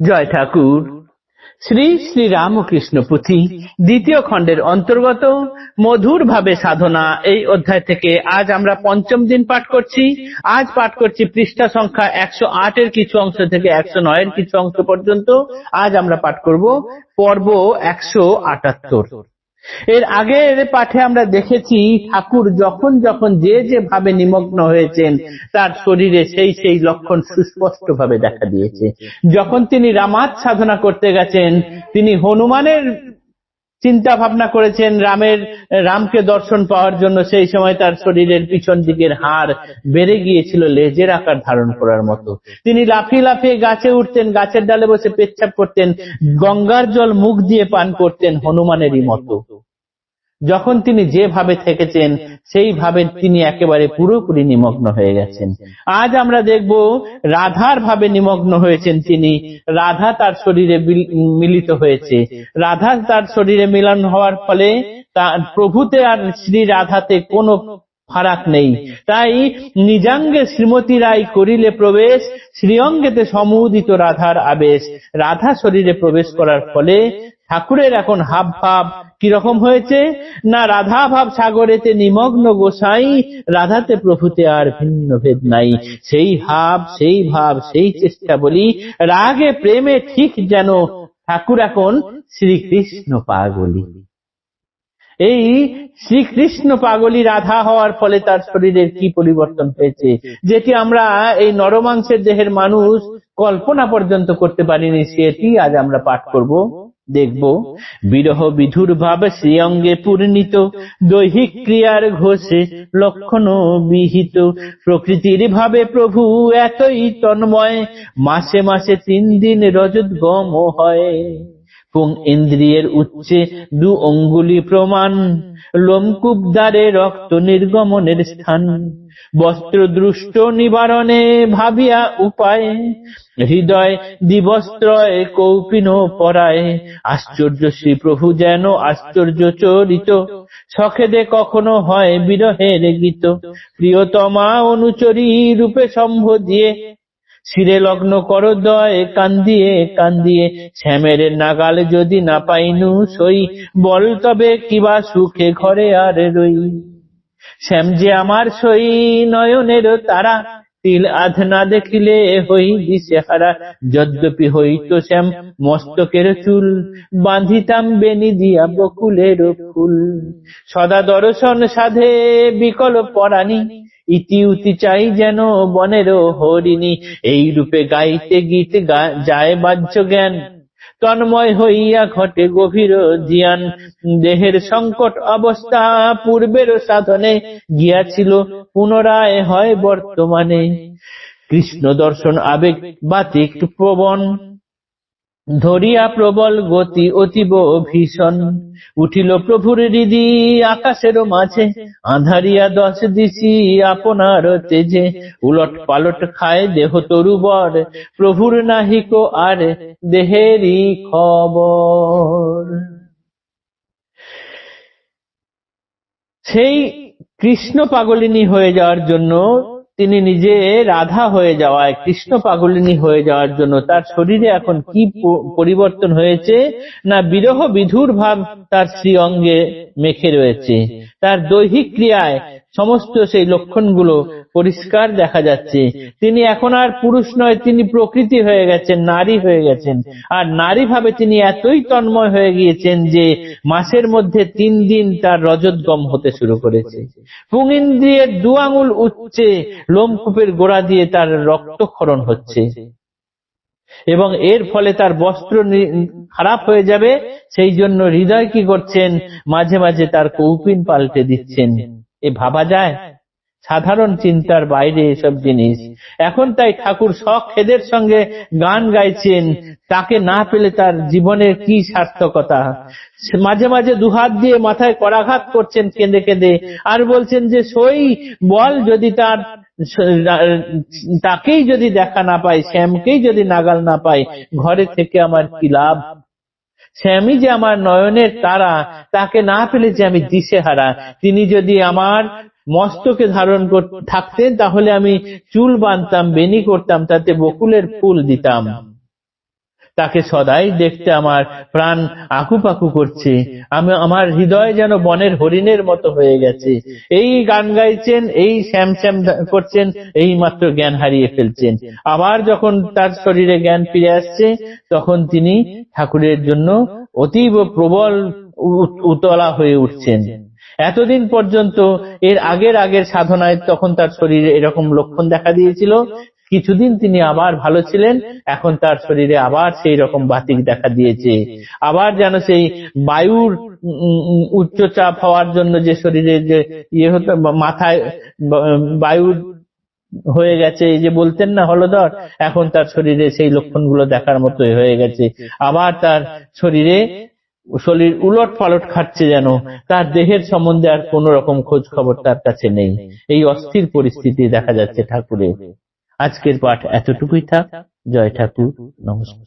জয় ঠাকুর। শ্রী শ্রী রামকৃষ্ণ পুঁথি দ্বিতীয় খণ্ডের অন্তর্গত মধুর ভাবে সাধনা এই অধ্যায় থেকে আজ আমরা পঞ্চম দিন পাঠ করছি। আজ পাঠ করছি পৃষ্ঠা সংখ্যা একশো আটের কিছু অংশ থেকে একশো নয়ের কিছু অংশ পর্যন্ত। আজ আমরা পাঠ করব পর্ব একশো আটাত্তর। এর আগের পাঠে আমরা দেখেছি ঠাকুর যখন যখন যে যে ভাবে নিমগ্ন হয়েছেন, তার শরীরে সেই সেই লক্ষণ সুস্পষ্ট ভাবে দেখা দিয়েছে। যখন তিনি রামাত সাধনা করতে গেছেন, তিনি হনুমানের চিন্তা ভাবনা করেছেন রামের, রামকে দর্শন পাওয়ার জন্য, সেই সময় তার শরীরের পিছন দিকের হাড় বেড়ে গিয়েছিল, লেজের আকার ধারণ করার মতো। তিনি লাফিয়ে লাফিয়ে গাছে উঠতেন, গাছের ডালে বসে পেচ্ছাপ করতেন, গঙ্গার জল মুখ দিয়ে পান করতেন হনুমানেরই মতো। যখন তিনি যেভাবে থেকেছেন সেইভাবে তিনি একেবারে পুরোপুরি নিমগ্ন হয়ে গেছেন। আজ আমরা দেখব রাধার ভাবে নিমগ্ন হয়েছেন তিনি। রাধা তার শরীরে মিলিত হয়েছে। রাধা তার শরীরে মিলন হওয়ার ফলে তার প্রভুতে আর শ্রী রাধাতে কোনো ফারাক নেই। তাই নিজাঙ্গে শ্রীমতী রায় করিলে প্রবেশ, শ্রীঅঙ্গেতে সমুদিত রাধার আবেশ। রাধা শরীরে প্রবেশ করার ফলে ঠাকুরের এখন হাব ভাব। কীরকম হয়েছে? না রাধা ভাব সাগরেতে নিমগ্ন গোসাই, রাধাতে প্রভুতে আর ভিন্ন ভেদ নাই। সেই হাব সেই ভাব, সেই চেষ্টা বলি, রাগে, প্রেমে ঠিক যেন ঠাকুর এখন শ্রীকৃষ্ণ পাগলি। এই শ্রীকৃষ্ণ পাগলি রাধা হওয়ার ফলে তার শরীরের কি পরিবর্তন হয়েছে? যেটি আমরা এই নরমাংসের দেহের মানুষ কল্পনা পর্যন্ত করতে পারিনি, সেটি আজ আমরা পাঠ করব। দেখব। বিরহ বিধুর ভাব শ্রীঅঙ্গে পূর্ণিত, দৈহিক ক্রিয়ার ঘোষে লক্ষণ বিহিত। প্রকৃতির ভাবে প্রভু এতই তন্ময়, মাসে মাসে তিন দিন রজত গম হয়। পুং ইন্দ্রিয়ের উচ্চে দু অঙ্গুলি প্রমাণ লোমকূপ দ্বারে রক্ত নির্গমনের স্থান বস্ত্র দৃষ্ট নিবারণে ভাবিয়া উপায়, হৃদয় দিবস্ত্রয় কৌপিন পরায়, আশ্চর্য শ্রী প্রভু যেন আশ্চর্য চরিত, সখেদে কখনো হয় বিরহের গীত, প্রিয়তমা অনুচরী রূপে সম্ভ দিয়ে শিরে লগ্ন করদয় কান্দিয়ে কান্দিয়ে। শ্যামের নাগাল যদি না পাইনু সই, বল তবে কিবা সুখে ঘরে আর রই। শ্যাম যে আমার সই, নয়নের তারা। তিল আধ না দেখিলে হই দিশে হারা যদ্যপি হইত শ্যাম মস্তকের চুল, বাঁধিতাম বেনি দিয়া বকুলের ফুল। সদা দর্শন সাধে বিকল পরাণী। ইতি উতি চাই যেন বনের হরিণী। এই রূপে গাইতে গীত যায় বাহ্য জ্ঞান তন্ময় হইয়া ঘটে গভীর জিয়ান দেহের সংকট অবস্থা পূর্বের সাধনে গিয়াছিল, পুনরায় হয় বর্তমানে। কৃষ্ণ দর্শন আবেগ বাতিক প্রবণ। ধরিয়া প্রবল গতি অতীব ভীষণ। উঠিল প্রভুর হৃদি আকাশের মাঝে, আধারিয়া দশ দিশি আপনার তেজে। উলট পালট খায় দেহ তরুবর, প্রভুর নাহিক আর দেহেরই খবর। সেই কৃষ্ণ পাগলিনী হয়ে যাওয়ার জন্য তিনি নিজে রাধা হয়ে যাওয়ায়, কৃষ্ণ পাগলিনী হয়ে যাওয়ার জন্য তার শরীরে এখন কি পরিবর্তন হয়েছে? না বিরহ বিধুর ভাব তার শ্রী অঙ্গে মেখে রয়েছে। তার দৈহিক ক্রিয়ায় সমস্ত সেই লক্ষণগুলো পরিষ্কার দেখা যাচ্ছে। তিনি এখন আর পুরুষ নয়, তিনি প্রকৃতি হয়ে গেছেন, নারী হয়ে গেছেন। আর নারী ভাবে তিনি এতই তন্ময় হয়ে গিয়েছেন যে মাসের মধ্যে তিন দিন তার রজতগম হতে শুরু করেছে। পুঙ্গিন্দ্রিয়ের দু আঙুল উচ্চে লোমকূপের গোড়া দিয়ে তার রক্তক্ষরণ হচ্ছে। এবং এর ফলে তার বস্ত্র খারাপ হয়ে যাবে, সেই জন্য হৃদয় কি করছেন, মাঝে মাঝে তার কৌপিন পাল্টে দিচ্ছেন। এ ভাবা যায়? সাধারণ চিন্তার বাইরে এসব জিনিস। এখন তাই ঠাকুর শখ খেদের সঙ্গে গান গাইছেন তাকে না পেলে তার জীবনের কি সার্থকতা? মাঝে মাঝে দুহাত দিয়ে মাথায় করাঘাত করছেন কেঁদে কেঁদে আর বলছেন যে, সই, বল যদি তার, তাকেই যদি দেখা না পাই শ্যামকেই যদি নাগাল না পাই ঘরে থেকে আমার কি লাভ? শ্যামই যে আমার নয়নের তারা, তাকে না পেলে যে আমি দিশেহারা। তিনি যদি আমার মস্তকে ধারণ থাকতেন, তাহলে আমি চুল বাঁধতাম বেনি করতাম, তাতে বকুলের ফুল দিতাম। তাকে সদাই দেখতে আমার প্রাণ আকুপাকু করছে। আমি, আমার হৃদয় যেন বনের হরিণের মতো হয়ে গেছে। এই গান গাইছেন, এই শ্যাম শ্যাম করছেন, এই মাত্র জ্ঞান হারিয়ে ফেলছেন। আবার যখন তার শরীরে জ্ঞান ফিরে আসছে, তখন তিনি ঠাকুরের জন্য অতীব প্রবল উতলা হয়ে উঠছেন। এতদিন পর্যন্ত এর আগের আগের সাধনায় তখন তার শরীরে এরকম লক্ষণ দেখা দিয়েছিল কিছুদিন তিনি আবার ভালো ছিলেন এখন তার শরীরে আবার সেই রকম বাতিক দেখা দিয়েছে। আবার যেন সেই বায়ুর উচ্চচাপ হওয়ার জন্য যে শরীরে যে ইয়ে হতো মাথায় বায়ুর হয়ে গেছে এই যে বলতেন না হলধর এখন তার শরীরে সেই লক্ষণগুলো দেখার মতোই হয়ে গেছে। আবার তার শরীরে শরীর উলট পালট খাচ্ছে যেন তার দেহের সম্বন্ধে আর কোন রকম খোঁজ খবর তার কাছে নেই। এই অস্থির পরিস্থিতি দেখা যাচ্ছে ঠাকুরের। আজকের পাঠ এতটুকুই থাক। জয় ঠাকুর। নমস্কার।